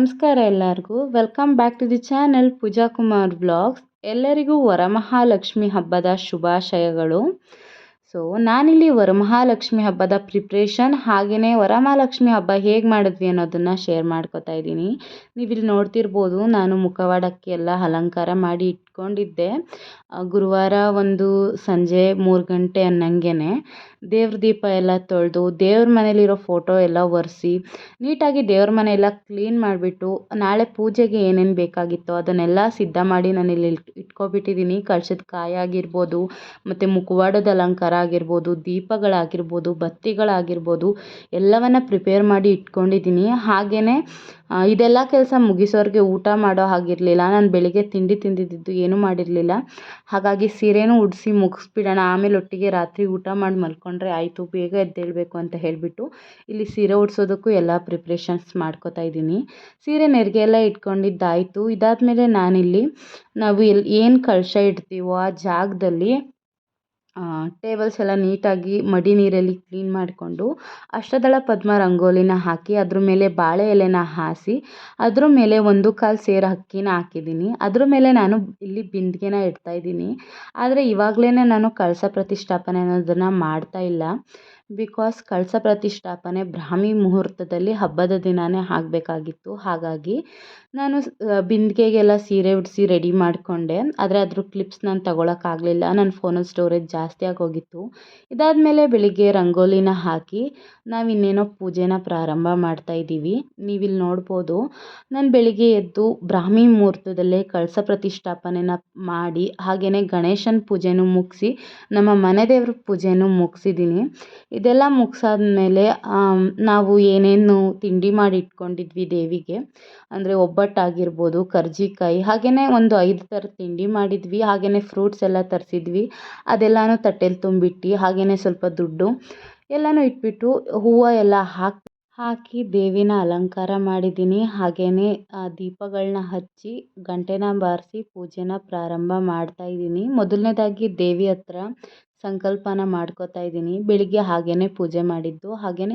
ನಮಸ್ಕಾರ ಎಲ್ಲರಿಗೂ. Welcome back to the channel Pooja Kumar blogs ಎಲ್ಲರಿಗೂ ವರಮಹಾಲಕ್ಷ್ಮಿ ಹಬ್ಬದ ಶುಭಾಶಯಗಳು. ಸೊ ನಾನಿಲ್ಲಿ ವರಮಹಾಲಕ್ಷ್ಮಿ ಹಬ್ಬದ ಪ್ರಿಪ್ರೇಷನ್ ಹಾಗೆಯೇ ವರಮಹಾಲಕ್ಷ್ಮಿ ಹಬ್ಬ ಹೇಗೆ ಮಾಡಿದ್ವಿ ಅನ್ನೋದನ್ನು ಶೇರ್ ಮಾಡ್ಕೋತಾ ಇದ್ದೀನಿ. ನೀವಿಲ್ಲಿ ನೋಡ್ತಿರ್ಬೋದು, ನಾನು ಮುಖವಾಡಕ್ಕೆ ಎಲ್ಲ ಅಲಂಕಾರ ಮಾಡಿ ಇಟ್ಕೊಂಡಿದ್ದೆ. ಗುರುವಾರ ಒಂದು ಸಂಜೆ ಮೂರು ಗಂಟೆ ಅನ್ನಂಗೆ ದೇವ್ರ ದೀಪ ಎಲ್ಲ ತೊಳೆದು ದೇವ್ರ ಮನೇಲಿರೋ ಫೋಟೋ ಎಲ್ಲ ಒರೆಸಿ ನೀಟಾಗಿ ದೇವ್ರ ಮನೆ ಎಲ್ಲ ಕ್ಲೀನ್ ಮಾಡಿಬಿಟ್ಟು ನಾಳೆ ಪೂಜೆಗೆ ಏನೇನು ಬೇಕಾಗಿತ್ತೋ ಅದನ್ನೆಲ್ಲ ಸಿದ್ಧ ಮಾಡಿ ನಾನು ಇಲ್ಲಿ ಇಟ್ಕೊಬಿಟ್ಟಿದ್ದೀನಿ ಕಳಶದ ಕಾಯಿ ಆಗಿರ್ಬೋದು, ಮತ್ತು ಮುಖವಾಡದ ಅಲಂಕಾರ ಆಗಿರ್ಬೋದು, ದೀಪಗಳಾಗಿರ್ಬೋದು, ಬತ್ತಿಗಳಾಗಿರ್ಬೋದು ಎಲ್ಲವನ್ನು ಪ್ರಿಪೇರ್ ಮಾಡಿ ಇಟ್ಕೊಂಡಿದ್ದೀನಿ ಹಾಗೆಯೇ ಇದೆಲ್ಲ ಕೆಲಸ ಮುಗಿಸೋರಿಗೆ ಊಟ ಮಾಡೋ ಹಾಗಿರಲಿಲ್ಲ. ನಾನು ಬೆಳಿಗ್ಗೆ ತಿಂಡಿ ತಿಂದಿದ್ದು ಏನೂ ಮಾಡಿರಲಿಲ್ಲ. ಹಾಗಾಗಿ ಸೀರೆನೂ ಉಡಿಸಿ ಮುಗಿಸ್ಬಿಡೋಣ. ಆಮೇಲೆ ಒಟ್ಟಿಗೆ ರಾತ್ರಿ ಊಟ ಮಾಡಿ ಮಲ್ಕೊಂಡ್ರೆ ಆಯಿತು, ಬೇಗ ಎದ್ದೇಳಬೇಕು ಅಂತ ಹೇಳಿಬಿಟ್ಟು ಇಲ್ಲಿ ಸೀರೆ ಉಡಿಸೋದಕ್ಕೂ ಎಲ್ಲ ಪ್ರಿಪ್ರೇಷನ್ಸ್ ಮಾಡ್ಕೋತಾ ಇದ್ದೀನಿ. ಸೀರೆ ನೆರಿಗೆ ಎಲ್ಲ ಇಟ್ಕೊಂಡಿದ್ದಾಯಿತು. ಇದಾದಮೇಲೆ ನಾನಿಲ್ಲಿ ನಾವು ಎಲ್ಲಿ ಏನು ಕಳಶ ಇಡ್ತೀವೋ ಆ ಜಾಗದಲ್ಲಿ ಟೇಬಲ್ಸ್ ಎಲ್ಲ ನೀಟಾಗಿ ಮಡಿ ನೀರಲ್ಲಿ ಕ್ಲೀನ್ ಮಾಡಿಕೊಂಡು ಅಷ್ಟದಳ ಪದ್ಮ ರಂಗೋಲಿನ ಹಾಕಿ ಅದ್ರ ಮೇಲೆ ಬಾಳೆ ಎಲೆನ ಹಾಸಿ ಅದ್ರ ಮೇಲೆ ಒಂದು ಕಾಲು ಸೇರು ಅಕ್ಕಿನ ಹಾಕಿದ್ದೀನಿ. ಅದ್ರ ಮೇಲೆ ನಾನು ಇಲ್ಲಿ ಬಿಂದಿಗೆನ ಇಡ್ತಾ ಇದ್ದೀನಿ. ಆದರೆ ಇವಾಗಲೇ ನಾನು ಕಳಸ ಪ್ರತಿಷ್ಠಾಪನೆ ಅನ್ನೋದನ್ನು ಮಾಡ್ತಾ ಇಲ್ಲ. ಬಿಕಾಸ್ ಕಳಸ ಪ್ರತಿಷ್ಠಾಪನೆ ಬ್ರಾಹ್ಮಿ ಮುಹೂರ್ತದಲ್ಲಿ ಹಬ್ಬದ ದಿನಾನೇ ಆಗಬೇಕಾಗಿತ್ತು. ಹಾಗಾಗಿ ನಾನು ಬಿಂದಿಗೆಗೆಲ್ಲ ಸೀರೆ ಉಡಿಸಿ ರೆಡಿ ಮಾಡಿಕೊಂಡೆ. ಆದರೆ ಅದ್ರ ಕ್ಲಿಪ್ಸ್ ನಾನು ತಗೊಳಕ್ಕಾಗಲಿಲ್ಲ ನನ್ನ ಫೋನಲ್ಲಿ ಸ್ಟೋರೇಜ್ ಜಾಸ್ತಿ ಆಗೋಗಿತ್ತು. ಇದಾದಮೇಲೆ ಬೆಳಿಗ್ಗೆ ರಂಗೋಲಿನ ಹಾಕಿ ನಾವು ಇನ್ನೇನೋ ಪೂಜೆನ ಪ್ರಾರಂಭ ಮಾಡ್ತಾ ಇದ್ದೀವಿ. ನೀವಿಲ್ಲಿ ನೋಡ್ಬೋದು. ನಾನು ಬೆಳಿಗ್ಗೆ ಎದ್ದು ಬ್ರಾಹ್ಮಿ ಮುಹೂರ್ತದಲ್ಲೇ ಕಳಸ ಪ್ರತಿಷ್ಠಾಪನೆನ ಮಾಡಿ ಹಾಗೆಯೇ ಗಣೇಶನ ಪೂಜೆನೂ ಮುಗಿಸಿ, ನಮ್ಮ ಮನೆ ದೇವ್ರ ಪೂಜೆನೂ ಮುಗಿಸಿದ್ದೀನಿ ಇದೆಲ್ಲ ಮುಗಿಸಾದ್ಮೇಲೆ ನಾವು ಏನೇನು ತಿಂಡಿ ಮಾಡಿ ಇಟ್ಕೊಂಡಿದ್ವಿ ದೇವಿಗೆ, ಅಂದರೆ ಒಬ್ಬಟ್ಟಾಗಿರ್ಬೋದು, ಕರ್ಜಿಕಾಯಿ ಹಾಗೆಯೇ ಒಂದು ಐದು ಥರ ತಿಂಡಿ ಮಾಡಿದ್ವಿ ಹಾಗೆಯೇ ಫ್ರೂಟ್ಸ್ ಎಲ್ಲ ತರಿಸಿದ್ವಿ, ಅದೆಲ್ಲನೂ ತಟ್ಟೆಲಿ ತುಂಬಿಟ್ಟು ಹಾಗೆಯೇ ಸ್ವಲ್ಪ ದುಡ್ಡು ಎಲ್ಲನೂ ಇಟ್ಬಿಟ್ಟು ಹೂವು ಎಲ್ಲ ಹಾಕಿ ಹಾಕಿ ದೇವಿನ ಅಲಂಕಾರ ಮಾಡಿದ್ದೀನಿ ಹಾಗೆಯೇ ದೀಪಗಳನ್ನ ಹಚ್ಚಿ ಗಂಟೆನ ಬಾರಿಸಿ ಪೂಜೆನ ಪ್ರಾರಂಭ ಮಾಡ್ತಾಯಿದ್ದೀನಿ ಮೊದಲನೇದಾಗಿ ದೇವಿ ಹತ್ರ ಸಂಕಲ್ಪನ ಮಾಡ್ಕೋತಾ ಇದ್ದೀನಿ. ಬೆಳಿಗ್ಗೆ ಹಾಗೇ ಪೂಜೆ ಮಾಡಿದ್ದು ಹಾಗೇ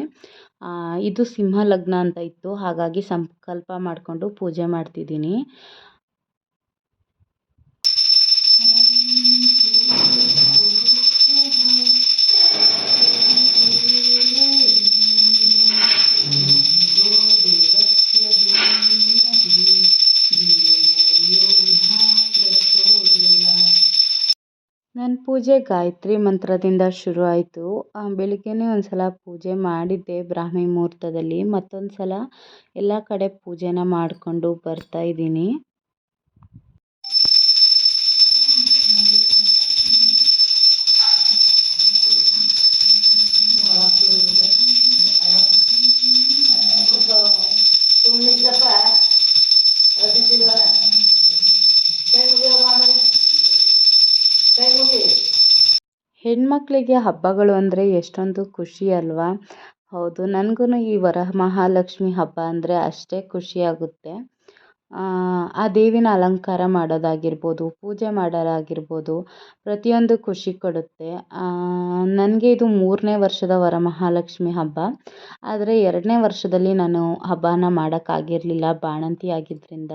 ಇದು ಸಿಂಹ ಲಗ್ನ ಅಂತ ಇತ್ತು. ಹಾಗಾಗಿ ಸಂಕಲ್ಪ ಮಾಡಿಕೊಂಡು ಪೂಜೆ ಮಾಡ್ತಿದ್ದೀನಿ. ಪೂಜೆ ಗಾಯತ್ರಿ ಮಂತ್ರದಿಂದ ಶುರು ಆಯಿತು. ಬೆಳಿಗ್ಗೆನೇ ಒಂದು ಸಲ ಪೂಜೆ ಮಾಡಿದ್ದೆ ಬ್ರಾಹ್ಮಿ ಮುಹೂರ್ತದಲ್ಲಿ. ಮತ್ತೊಂದು ಸಲ ಎಲ್ಲ ಕಡೆ ಪೂಜೆನ ಮಾಡಿಕೊಂಡು ಬರ್ತಾಯಿದ್ದೀನಿ ಹೆಣ್ಮಕ್ಳಿಗೆ ಹಬ್ಬಗಳು ಅಂದರೆ ಎಷ್ಟೊಂದು ಖುಷಿ ಅಲ್ವಾ? ಹೌದು ನನಗೂ ಈ ವರಮಹಾಲಕ್ಷ್ಮಿ ಹಬ್ಬ ಅಂದರೆ ಅಷ್ಟೇ ಖುಷಿಯಾಗುತ್ತೆ ಆ ದೇವಿನ ಅಲಂಕಾರ ಮಾಡೋದಾಗಿರ್ಬೋದು, ಪೂಜೆ ಮಾಡೋದಾಗಿರ್ಬೋದು ಪ್ರತಿಯೊಂದು ಖುಷಿ ಕೊಡುತ್ತೆ. ನನಗೆ ಇದು ಮೂರನೇ ವರ್ಷದ ವರಮಹಾಲಕ್ಷ್ಮಿ ಹಬ್ಬ. ಆದರೆ ಎರಡನೇ ವರ್ಷದಲ್ಲಿ ನಾನು ಹಬ್ಬನ ಮಾಡೋಕ್ಕಾಗಿರಲಿಲ್ಲ ಬಾಣಂತಿ ಆಗಿದ್ದರಿಂದ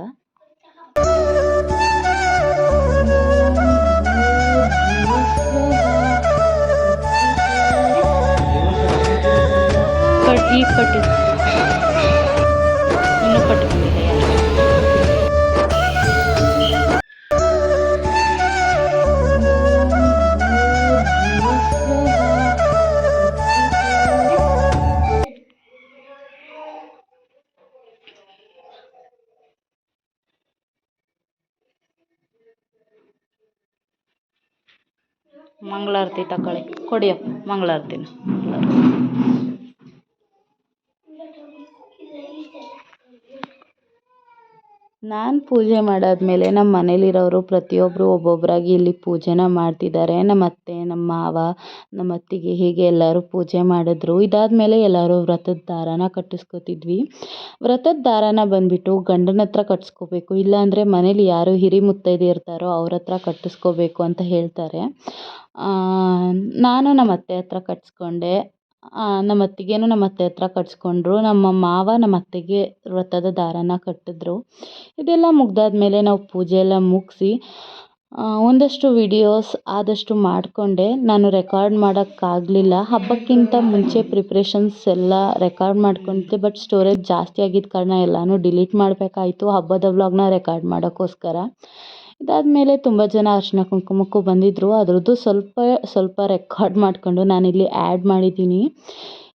ಮಂಗಳಾರತಿ ತಗೊಳ್ಳಿ ಕೊಡಿಯಪ್ಪ ಮಂಗಳಾರತಿನ. ನಾನು ಪೂಜೆ ಮಾಡಾದಮೇಲೆ ನಮ್ಮ ಮನೇಲಿರೋರು ಪ್ರತಿಯೊಬ್ಬರು ಒಬ್ಬೊಬ್ಬರಾಗಿ ಇಲ್ಲಿ ಪೂಜೆನ ಮಾಡ್ತಿದ್ದಾರೆ. ನಮ್ಮ ಅತ್ತೆ ನಮ್ಮ ಮಾವ ನಮ್ಮ ಅತ್ತಿಗೆ ಹೀಗೆ ಎಲ್ಲರೂ ಪೂಜೆ ಮಾಡಿದ್ರು. ಇದಾದಮೇಲೆ ಎಲ್ಲರೂ ವ್ರತದ ದಾರಾನ ಕಟ್ಟಿಸ್ಕೊತಿದ್ವಿ. ವ್ರತದ ದಾರಾನ ಬಂದುಬಿಟ್ಟು ಗಂಡನ ಹತ್ರ ಕಟ್ಟಿಸ್ಕೋಬೇಕು ಇಲ್ಲಾಂದರೆ ಮನೇಲಿ ಯಾರು ಹಿರಿ ಮುತ್ತೈದೆ ಇರ್ತಾರೋ ಅವ್ರ ಹತ್ರ ಕಟ್ಟಿಸ್ಕೋಬೇಕು ಅಂತ ಹೇಳ್ತಾರೆ. ನಾನು ನಮ್ಮ ಅತ್ತೆ ಹತ್ರ ಕಟ್ಟಿಸ್ಕೊಂಡೆ ನಮ್ಮ ಅತ್ತಿಗೇನು ನಮ್ಮ ಅತ್ತೆ ಹತ್ರ ಕಟ್ಸ್ಕೊಂಡ್ರು. ನಮ್ಮ ಮಾವ ನಮ್ಮ ಅತ್ತೆಗೆ ವ್ರತದ ದಾರನ ಕಟ್ಟಿದ್ರು. ಇದೆಲ್ಲ ಮುಗ್ದಾದ್ಮೇಲೆ ನಾವು ಪೂಜೆ ಎಲ್ಲ ಮುಗಿಸಿ ಒಂದಷ್ಟು ವಿಡಿಯೋಸ್ ಆದಷ್ಟು ಮಾಡಿಕೊಂಡೆ. ನಾನು ರೆಕಾರ್ಡ್ ಮಾಡೋಕ್ಕಾಗಲಿಲ್ಲ. ಹಬ್ಬಕ್ಕಿಂತ ಮುಂಚೆ ಪ್ರಿಪ್ರೇಷನ್ಸ್ ಎಲ್ಲ ರೆಕಾರ್ಡ್ ಮಾಡ್ಕೊಂಡಿದ್ದೆ ಬಟ್ ಸ್ಟೋರೇಜ್ ಜಾಸ್ತಿ ಆಗಿದ್ದ ಕಾರಣ ಎಲ್ಲನೂ ಡಿಲೀಟ್ ಮಾಡಬೇಕಾಯಿತು. ಹಬ್ಬದ ವ್ಲಾಗ್ನ ರೆಕಾರ್ಡ್ ಮಾಡೋಕ್ಕೋಸ್ಕರ. ಇದಾದಮೇಲೆ ತುಂಬ ಜನ ಅರಿಶಿನ ಕುಂಕುಮಕ್ಕೂ ಬಂದಿದ್ದರು ಅದರದ್ದು ಸ್ವಲ್ಪ ಸ್ವಲ್ಪ ರೆಕಾರ್ಡ್ ಮಾಡಿಕೊಂಡು ನಾನಿಲ್ಲಿ ಆ್ಯಡ್ ಮಾಡಿದ್ದೀನಿ.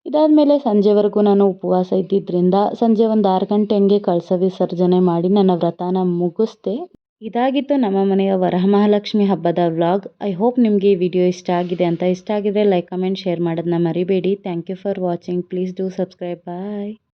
ಇದಾದಮೇಲೆ ಸಂಜೆವರೆಗೂ ನಾನು ಉಪವಾಸ ಇದ್ದಿದ್ದರಿಂದ ಸಂಜೆ ಒಂದು ಆರು ಗಂಟೆ ಹಂಗೆ ಕಳಸ ವಿಸರ್ಜನೆ ಮಾಡಿ ನನ್ನ ವ್ರತನ ಮುಗಿಸ್ದೆ. ಇದಾಗಿತ್ತು ನಮ್ಮ ಮನೆಯ ವರಮಹಾಲಕ್ಷ್ಮಿ ಹಬ್ಬದ ವ್ಲಾಗ್ ಐ ಹೋಪ್ ನಿಮಗೆ ಈ ವಿಡಿಯೋ ಇಷ್ಟ ಆಗಿದೆ ಅಂತ ಇಷ್ಟ ಆಗಿದೆ ಲೈಕ್ ಕಮೆಂಟ್ ಶೇರ್ ಮಾಡೋದನ್ನ ಮರಿಬೇಡಿ. Thank you for watching please do subscribe bye